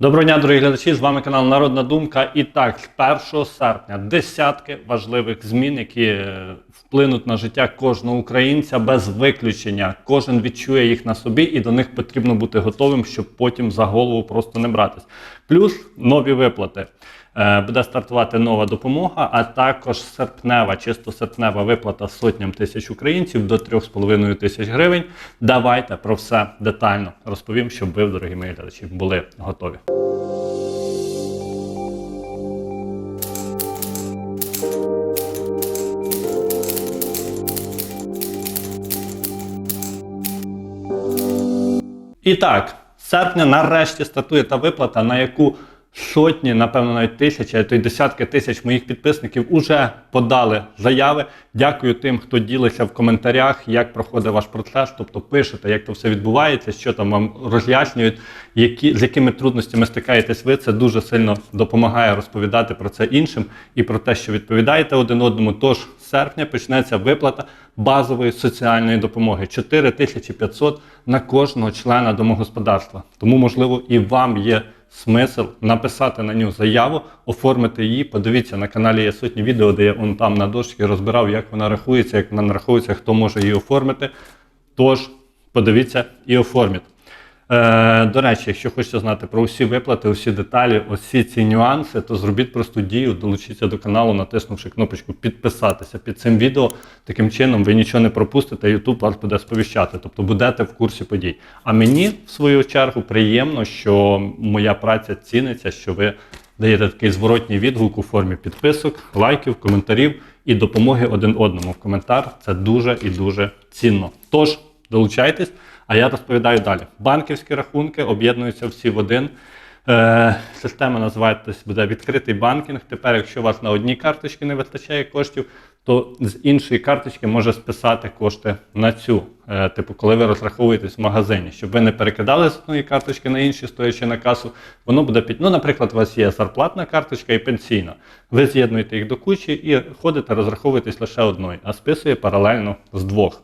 Доброго дня, дорогі глядачі! З вами канал Народна Думка. І так, з 1 серпня десятки важливих змін, які е, вплинуть на життя кожного українця без виключення. Кожен відчує їх на собі, і до них потрібно бути готовим, щоб потім за голову просто не братись. Плюс нові виплати. Е, Буде стартувати нова допомога, а також серпнева, чисто серпнева виплата сотням тисяч українців до 3,5 тисяч гривень. Давайте про все детально розповім, щоб ви, дорогі мої глядачі, були готові. І так, серпня нарешті стартує та виплата, на яку сотні, напевно, навіть тисячі, а то й десятки тисяч моїх підписників уже подали заяви. Дякую тим, хто ділиться в коментарях, як проходить ваш процес. Тобто пишете, як то все відбувається, що там вам роз'яснюють, які, з якими трудностями стикаєтесь ви. Це дуже сильно допомагає розповідати про це іншим і про те, що відповідаєте один одному. Тож серпня почнеться виплата базової соціальної допомоги 4500 на кожного члена домогосподарства. Тому, можливо, і вам є смисл написати на нього заяву, оформити її. Подивіться на каналі є сотні відео, де я он там на дошці розбирав, як вона рахується, як вона нарахується, хто може її оформити. Тож подивіться і оформіть. Е, до речі, якщо хочете знати про усі виплати, усі деталі, усі ці нюанси, то зробіть просту дію, долучіться до каналу, натиснувши кнопочку підписатися під цим відео. Таким чином ви нічого не пропустите, YouTube вас буде сповіщати, тобто будете в курсі подій. А мені, в свою чергу, приємно, що моя праця ціниться, що ви даєте такий зворотній відгук у формі підписок, лайків, коментарів і допомоги один одному в коментар. Це дуже і дуже цінно. Тож долучайтесь. А я розповідаю далі. Банківські рахунки об'єднуються всі в один. Е, система називається буде відкритий банкінг. Тепер, якщо у вас на одній карточці не вистачає коштів, то з іншої карточки може списати кошти на цю. Е, типу, коли ви розраховуєтесь в магазині, щоб ви не перекидали з одної карточки на інші, стоячи на касу, воно буде під. Ну, наприклад, у вас є зарплатна карточка і пенсійна. Ви з'єднуєте їх до кучі і ходите, розраховуєтесь лише одною, а списує паралельно з двох.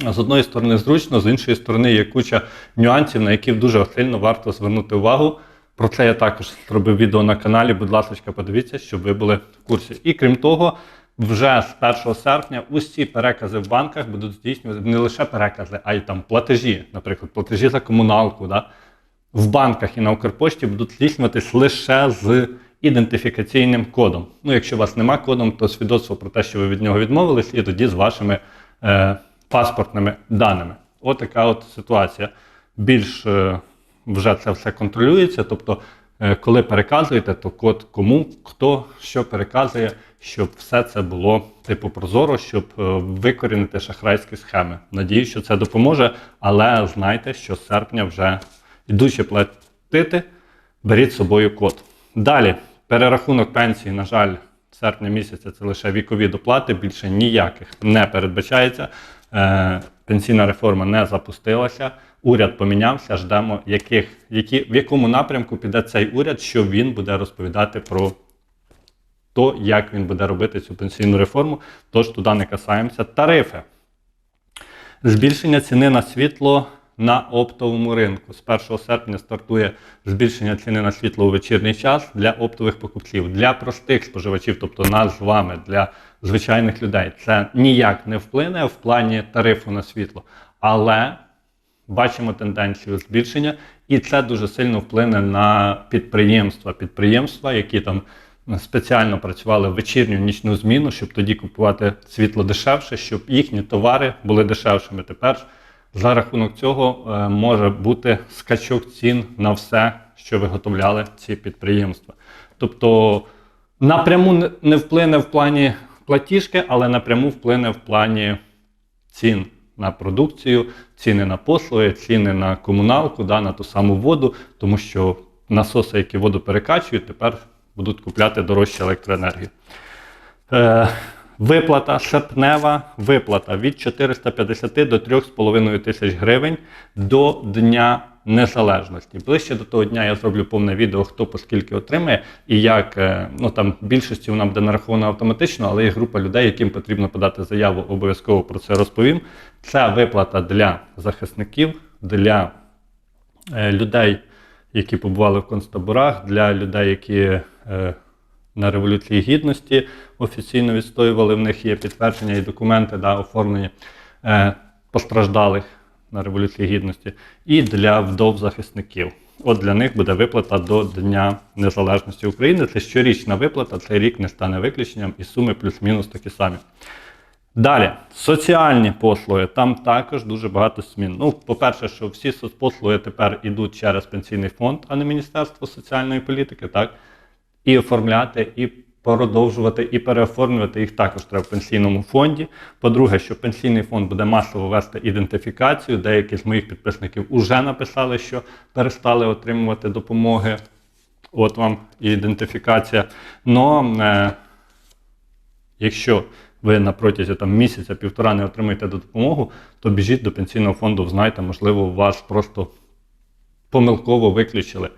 З одної сторони зручно, з іншої сторони є куча нюансів, на які дуже сильно варто звернути увагу. Про це я також зробив відео на каналі. Будь ласка, подивіться, щоб ви були в курсі. І крім того, вже з 1 серпня усі перекази в банках будуть здійснювати не лише перекази, а й там платежі, наприклад, платежі за комуналку. Да? В банках і на Укрпошті будуть здійснюватись лише з ідентифікаційним кодом. Ну, якщо у вас нема кодом, то свідоцтво про те, що ви від нього відмовились, і тоді з вашими. Е, паспортними даними. От така от ситуація. Більш е, вже це все контролюється. Тобто, е, коли переказуєте, то код кому, хто що переказує, щоб все це було типу прозоро, щоб е, викорінити шахрайські схеми. Надіюсь, що це допоможе, але знайте, що з серпня вже йдучи платити, беріть з собою код. Далі, перерахунок пенсії, на жаль, серпня місяця це лише вікові доплати, більше ніяких не передбачається. Е, пенсійна реформа не запустилася, уряд помінявся. Ждемо, яких, які, в якому напрямку піде цей уряд, що він буде розповідати про те, як він буде робити цю пенсійну реформу. Тож туди не касаємося. Тарифи. Збільшення ціни на світло на оптовому ринку. З 1 серпня стартує збільшення ціни на світло у вечірній час для оптових покупців, для простих споживачів, тобто нас з вами, для звичайних людей. Це ніяк не вплине в плані тарифу на світло. Але бачимо тенденцію збільшення, і це дуже сильно вплине на підприємства. Підприємства, які там спеціально працювали в вечірню нічну зміну, щоб тоді купувати світло дешевше, щоб їхні товари були дешевшими. Тепер за рахунок цього е, може бути скачок цін на все, що виготовляли ці підприємства. Тобто напряму не- не вплине в плані платіжки, але напряму вплине в плані цін на продукцію, ціни на послуги, ціни на комуналку, да, на ту саму воду, тому що насоси, які воду перекачують, тепер будуть купляти дорожче електроенергію. Е, виплата серпнева виплата від 450 до 3,5 тисяч гривень до Дня Незалежності. Ближче до того дня я зроблю повне відео, хто по скільки отримає і як. е, Ну там більшості вона буде нарахована автоматично, але є група людей, яким потрібно подати заяву, обов'язково про це розповім. Це виплата для захисників, для е, людей які побували в концтаборах, для людей, які е, на Революції Гідності офіційно відстоювали. В них є підтвердження і документи да, оформлені е, постраждалих на Революції Гідності, і для вдов захисників. От для них буде виплата до Дня Незалежності України. Це щорічна виплата, цей рік не стане виключенням, і суми плюс-мінус такі самі. Далі, соціальні послуги. Там також дуже багато змін. Ну, по-перше, що всі соцпослуги тепер йдуть через пенсійний фонд, а не Міністерство соціальної політики, так? І оформляти, і продовжувати, і переоформлювати їх також треба в пенсійному фонді. По-друге, що пенсійний фонд буде масово вести ідентифікацію. Деякі з моїх підписників вже написали, що перестали отримувати допомоги. От вам ідентифікація. Но е, якщо ви на протязі там, місяця-півтора не отримаєте допомогу, то біжіть до пенсійного фонду, знайте, можливо, вас просто помилково виключили.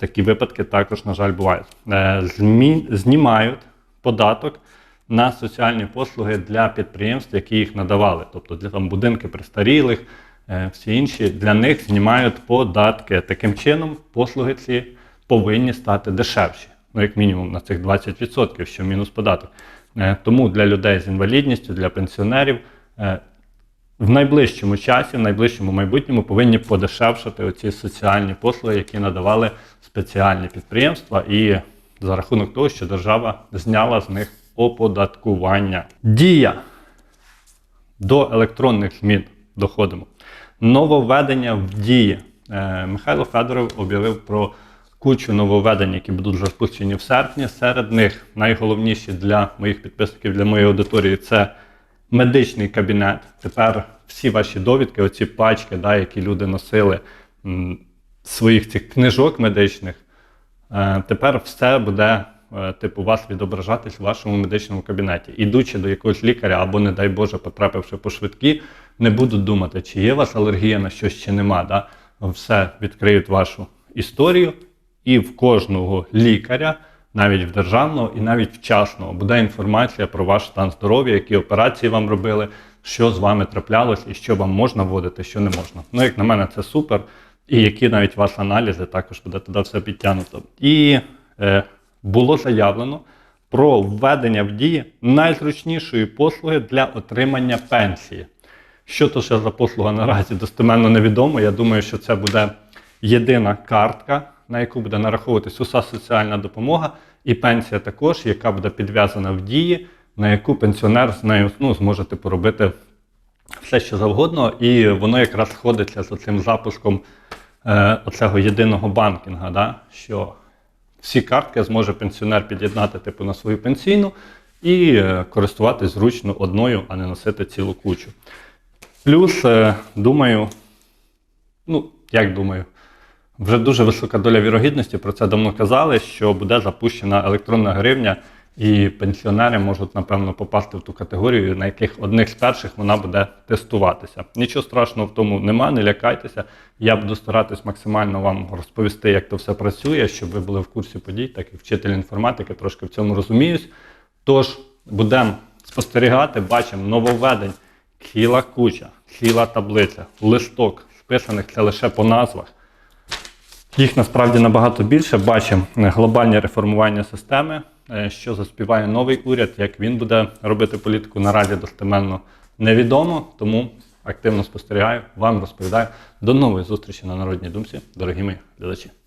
Такі випадки також, на жаль, бувають. Е, змі... Знімають податок на соціальні послуги для підприємств, які їх надавали. Тобто для там, будинки престарілих, е, всі інші, для них знімають податки. Таким чином, послуги ці повинні стати дешевші. Ну, як мінімум, на цих 20%, що мінус податок. Е, Тому для людей з інвалідністю, для пенсіонерів в найближчому часі, в найближчому майбутньому повинні подешевшати оці соціальні послуги, які надавали спеціальні підприємства, і за рахунок того, що держава зняла з них оподаткування. Дія до електронних змін доходимо. Нововведення в дії. Е, Михайло Федоров об'явив про кучу нововведень, які будуть запущені в серпні. Серед них найголовніші для моїх підписників, для моєї аудиторії це медичний кабінет. Тепер всі ваші довідки, оці пачки, да, які люди носили своїх цих книжок медичних, е, тепер все буде. е, Типу, вас відображатись в вашому медичному кабінеті. Ідучи до якогось лікаря або, не дай Боже, потрапивши по швидкі, не будуть думати, чи є у вас алергія на щось, чи нема. Да? Все відкриють вашу історію, і в кожного лікаря, навіть в державного і навіть в частного, буде інформація про ваш стан здоров'я, які операції вам робили, що з вами траплялось і що вам можна вводити, що не можна. Ну, як на мене, це супер. І які навіть вас аналізи також буде туди все підтягнуто. І е, було заявлено про введення в дії найзручнішої послуги для отримання пенсії. Що то ще за послуга наразі достеменно невідомо. Я думаю, що це буде єдина картка, на яку буде нараховуватись уся соціальна допомога, і пенсія також, яка буде підв'язана в дії, на яку пенсіонер з нею ну, зможе типу, робити все, що завгодно, і воно якраз сходиться з цим запуском е, оцього єдиного банкінга, да? що всі картки зможе пенсіонер під'єднати типу, на свою пенсійну і е, користуватись зручно одною, а не носити цілу кучу. Плюс, е, думаю, ну, як думаю, вже дуже висока доля вірогідності, про це давно казали, що буде запущена електронна гривня, і пенсіонери можуть, напевно, попасти в ту категорію, на яких одних з перших вона буде тестуватися. Нічого страшного в тому нема, не лякайтеся. Я буду старатись максимально вам розповісти, як то все працює, щоб ви були в курсі подій, так і вчитель інформатики, трошки в цьому розуміюсь. Тож будемо спостерігати, бачимо нововведень, ціла куча, ціла таблиця, листок списаних це лише по назвах. Їх насправді набагато більше. Бачимо глобальні реформування системи, е, що заспіває новий уряд, як він буде робити політику. Наразі достеменно невідомо, тому активно спостерігаю, вам розповідаю. До нової зустрічі на Народній думці, дорогі мої глядачі.